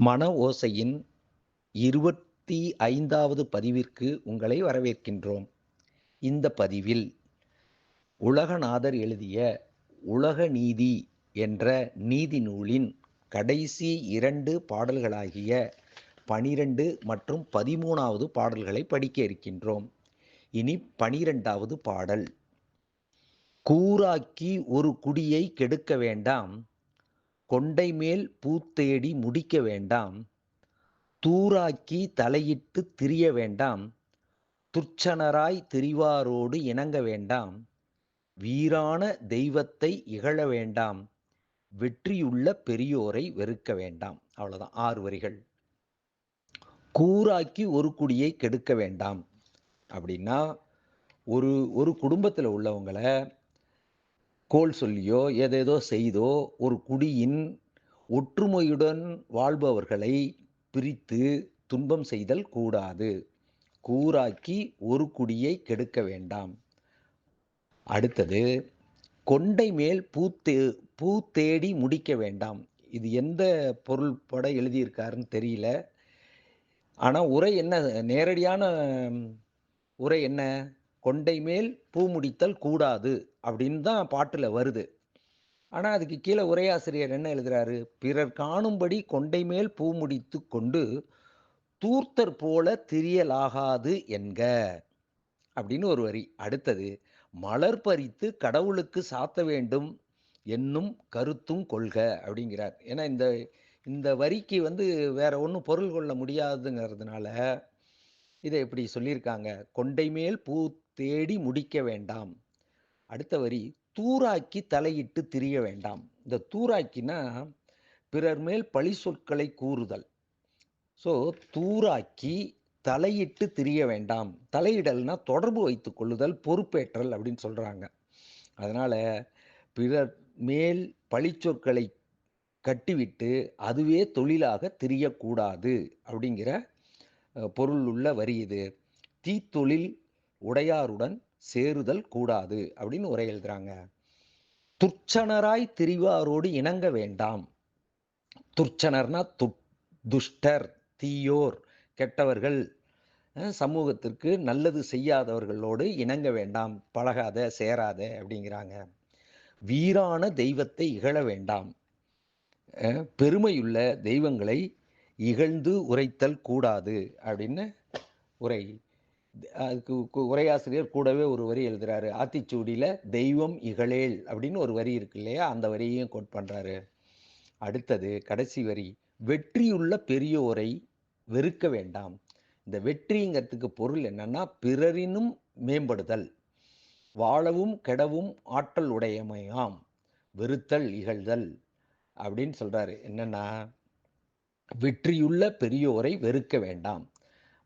மன ஓசையின் இருபத்தி ஐந்தாவது பதிவிற்கு உங்களை வரவேற்கின்றோம். இந்த பதிவில் உலகநாதர் எழுதிய உலக நீதி என்ற நீதி நூலின் கடைசி இரண்டு பாடல்களாகிய பனிரெண்டு மற்றும் பதிமூணாவது பாடல்களை படிக்க இருக்கின்றோம். இனி பனிரெண்டாவது பாடல். கூராக்கி ஒரு குடியை கெடுக்க வேண்டாம். கொண்டை மேல் பூத்தேடி முடிக்க வேண்டாம். தூராக்கி தலையிட்டு திரிய வேண்டாம். துர்ச்சனராய் திரிவாரோடு இணங்க வேண்டாம். வீரான தெய்வத்தை இகழ வேண்டாம். வெற்றியுள்ள பெரியோரை வெறுக்க வேண்டாம். அவ்வளவுதான். ஆறு வரிகள். கூராக்கி ஒரு குடியை கெடுக்க வேண்டாம். அப்படின்னா ஒரு ஒரு குடும்பத்தில் உள்ளவங்களை கோல் சொல்லியோ ஏதேதோ செய்தோ ஒரு குடியின் ஒற்றுமையுடன் வாழ்பவர்களை பிரித்து துன்பம் செய்தல் கூடாது. கூராக்கி ஒரு குடியை கெடுக்க வேண்டாம். அடுத்தது கொண்டை மேல் பூத்தே பூ தேடி முடிக்க வேண்டாம். இது எந்த பொருள் பட எழுதியிருக்காருன்னு தெரியல. ஆனால் உரை என்ன நேரடியான உரை என்ன? கொண்டை மேல் பூ முடித்தல் கூடாது அப்படின்னு தான் பாட்டில் வருது. ஆனால் அதுக்கு கீழே உரையாசிரியர் என்ன எழுதுறாரு? பிறர் காணும்படி கொண்டை மேல் பூ முடித்து கொண்டு தூர்த்தர் போல திரியலாகாது என்க அப்படின்னு ஒரு வரி. அடுத்தது மலர் பறித்து கடவுளுக்கு சாத்த வேண்டும் என்னும் கருத்தும் கொள்க அப்படிங்கிறார். ஏன்னா இந்த இந்த வரிக்கு வந்து வேற ஒன்றும் பொருள் கொள்ள முடியாதுங்கிறதுனால இதை இப்படி சொல்லியிருக்காங்க. கொண்டை மேல் பூ தேடி முடிக்க வேண்டாம். அடுத்த வரி தூராக்கி தலையிட்டு திரிய வேண்டாம். இந்த தூராக்கினா பிறர் மேல் பழி சொற்களை கூறுதல். ஸோ தூராக்கி தலையிட்டு திரிய வேண்டாம். தலையிடல்னா தொடர்பு வைத்து கொள்ளுதல் பொறுப்பேற்றல் அப்படின்னு சொல்கிறாங்க அதனால் பிறர் மேல் பழிச்சொற்களை கட்டிவிட்டு அதுவே தொழிலாக திரியக்கூடாது அப்படிங்கிற பொருள் உள்ள வரி இது. தீத்தொழில் உடையாருடன் சேருதல் கூடாது அப்படின்னு உரை எழுதுறாங்க. துர்ச்சனராய் திரிவாரோடு இணங்க வேண்டாம். துர்ச்சனர்னா து துஷ்டர் தீயோர் கெட்டவர்கள் சமூகத்திற்கு நல்லது செய்யாதவர்களோடு இணங்க வேண்டாம். பழகாத சேராத அப்படிங்கிறாங்க. வீரான தெய்வத்தை இகழ வேண்டாம். பெருமையுள்ள தெய்வங்களை இகழ்ந்து உரைத்தல் கூடாது அப்படின்னு உரை. அதுக்கு உரையாசிரியர் கூடவே ஒரு வரி எழுதுறாரு. ஆத்திச்சூடியில் தெய்வம் இகழேல் அப்படின்னு ஒரு வரி இருக்கு இல்லையா? அந்த வரியையும் கோட் பண்ணுறாரு அடுத்தது கடைசி வரி வெற்றியுள்ள பெரியோரை வெறுக்க வேண்டாம். இந்த வெற்றிங்கிறதுக்கு பொருள் என்னன்னா பிறரினும் மேம்படுதல். வாழவும் கெடவும் ஆற்றல் உடையமையாம். வெறுத்தல் இகழ்தல் அப்படின்னு சொல்கிறாரு என்னென்னா வெற்றியுள்ள பெரியோரை வெறுக்க வேண்டாம்.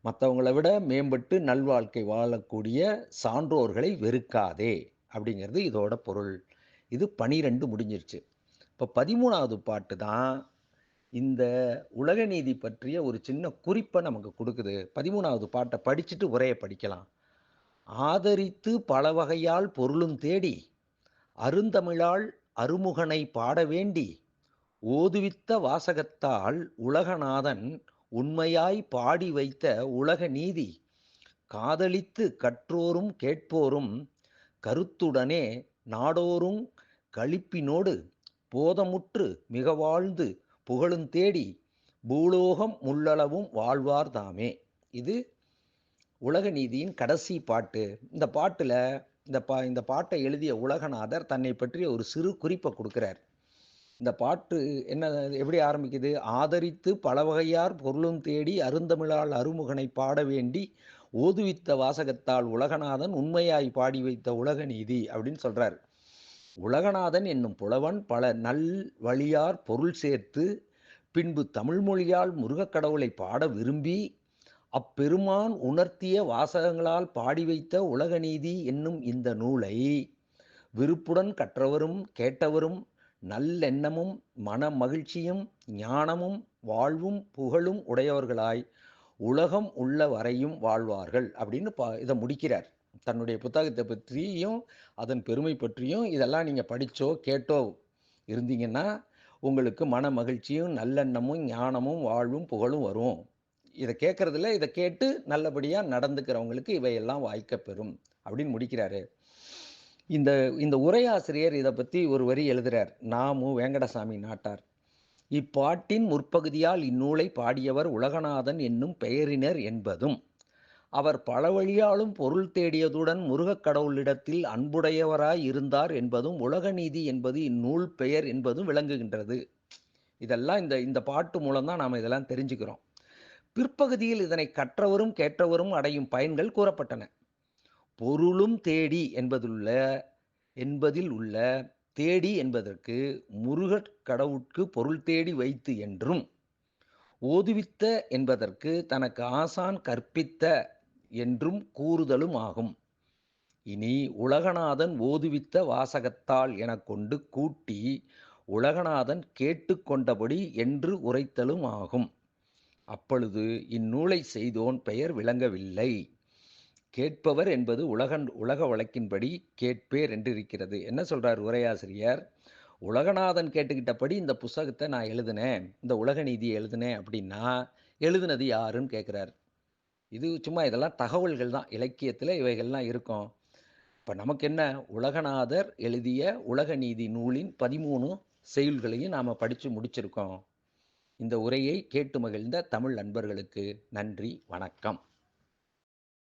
மற்றவங்களை விட மேம்பட்டு நல்வாழ்க்கை வாழக்கூடிய சான்றோர்களை வெறுக்காதே அப்படிங்கிறது இதோட பொருள். இது பனிரெண்டு முடிஞ்சிருச்சு. இப்போ பதிமூணாவது பாட்டு தான் இந்த உலக நீதி பற்றிய ஒரு சின்ன குறிப்பை நமக்கு கொடுக்குது. பதிமூணாவது பாட்டை படிச்சுட்டு உரையை படிக்கலாம். ஆதரித்து பல வகையால் பொருளும் தேடி அருந்தமிழால் அருமுகனை பாட வேண்டி ஓதுவித்த வாசகத்தால் உலகநாதன் உண்மையாய் பாடி வைத்த உலக நீதி. காதலித்து கற்றோரும் கேட்போரும் கருத்துடனே நாடோறும் களிப்பினோடு போதமுற்று மிக வாழ்ந்து புகழும் தேடி பூலோகம் முள்ளளவும் வாழ்வார் தாமே. இது உலக நீதியின் கடைசி பாட்டு. இந்த பாட்டில் இந்த பா இந்த பாட்டை எழுதிய உலகநாதர் தன்னை பற்றிய ஒரு சிறு குறிப்பை கொடுக்குறார். இந்த பாட்டு என்ன எப்படி ஆரம்பிக்குது? ஆதரித்து பல வகையார் பொருளும் தேடி அருந்தமிழால் அருமுகனை பாட வேண்டி ஓதுவித்த வாசகத்தால் உலகநாதன் உண்மையாய் பாடி வைத்த உலக நீதி அப்படின்னு சொல்றார். உலகநாதன் என்னும் புலவன் பல நல் வழியார் பொருள் சேர்த்து பின்பு தமிழ்மொழியால் முருகக்கடவுளை பாட விரும்பி அப்பெருமான் உணர்த்திய வாசகங்களால் பாடி வைத்த உலக நீதி என்னும் இந்த நூலை விருப்புடன் கற்றவரும் கேட்டவரும் நல்லெண்ணமும் மன மகிழ்ச்சியும் ஞானமும் வாழ்வும் புகழும் உடையவர்களாய் உலகம் உள்ள வரையும் வாழ்வார்கள் அப்படின்னு பா இதை முடிக்கிறார். தன்னுடைய புத்தகத்தை பற்றியும் அதன் பெருமை பற்றியும் இதெல்லாம் நீங்கள் படித்தோ கேட்டோ இருந்தீங்கன்னா உங்களுக்கு மன மகிழ்ச்சியும் நல்லெண்ணமும் ஞானமும் வாழ்வும் புகழும் வரும். இதை கேட்குறதுல இதை கேட்டு நல்லபடியாக நடந்துக்கிறவங்களுக்கு இவையெல்லாம் வாய்க்கப்பெறும் அப்படின்னு முடிக்கிறாரு. இந்த இந்த உரையாசிரியர் இதை பற்றி ஒரு வரி எழுதுகிறார் நாமு வேங்கடசாமி நாட்டார். இப்பாட்டின் முற்பகுதியால் இந்நூலை பாடியவர் உலகநாதன் என்னும் பெயரினர் என்பதும் அவர் பல வழியாலும் பொருள் தேடியதுடன் முருகக் கடவுளிடத்தில் அன்புடையவராய் இருந்தார் என்பதும் உலக நீதி என்பது இந்நூல் பெயர் என்பதும் விளங்குகின்றது. இதெல்லாம் இந்த இந்த பாட்டு மூலம் தான் நாம் இதெல்லாம் தெரிஞ்சுக்கிறோம். பிற்பகுதியில் இதனை கற்றவரும் கேட்டவரும் அடையும் பயன்கள் கூறப்பட்டன. பொருளும் தேடி என்பதுள்ள என்பதில் உள்ள தேடி என்பதற்கு முருகட் கடவுட்கு பொருள் தேடி வைத்து என்றும் ஓதுவித்த என்பதற்கு தனக்கு ஆசான் கற்பித்த என்றும் கூறுதலும் ஆகும். இனி உலகநாதன் ஓதுவித்த வாசகத்தால் என கொண்டு கூட்டி உலகநாதன் கேட்டுக்கொண்டபடி என்று உரைத்தலும் ஆகும். அப்பொழுது இந்நூலை செய்தோன் பெயர் விளங்கவில்லை. கேட்பவர் என்பது உலகன் உலக வழக்கின்படி கேட்பேர் என்று இருக்கிறது என்ன சொல்றார் உரையாசிரியர்? உலகநாதன் கேட்டுக்கிட்டபடி இந்த புஸ்தகத்தை நான் எழுதினேன் இந்த உலக நீதியை எழுதினேன் அப்படின்னா எழுதுனது யாருன்னு கேட்குறார். இது சும்மா இதெல்லாம் தகவல்கள் தான் இலக்கியத்தில் இவைகள்லாம் இருக்கும். இப்போ நமக்கு என்ன? உலகநாதர் எழுதிய உலக நீதி நூலின் பதிமூணு செயல்களையும் நாம் படித்து முடிச்சிருக்கோம். இந்த உரையை கேட்டு மகிழ்ந்த தமிழ் நண்பர்களுக்கு நன்றி வணக்கம்.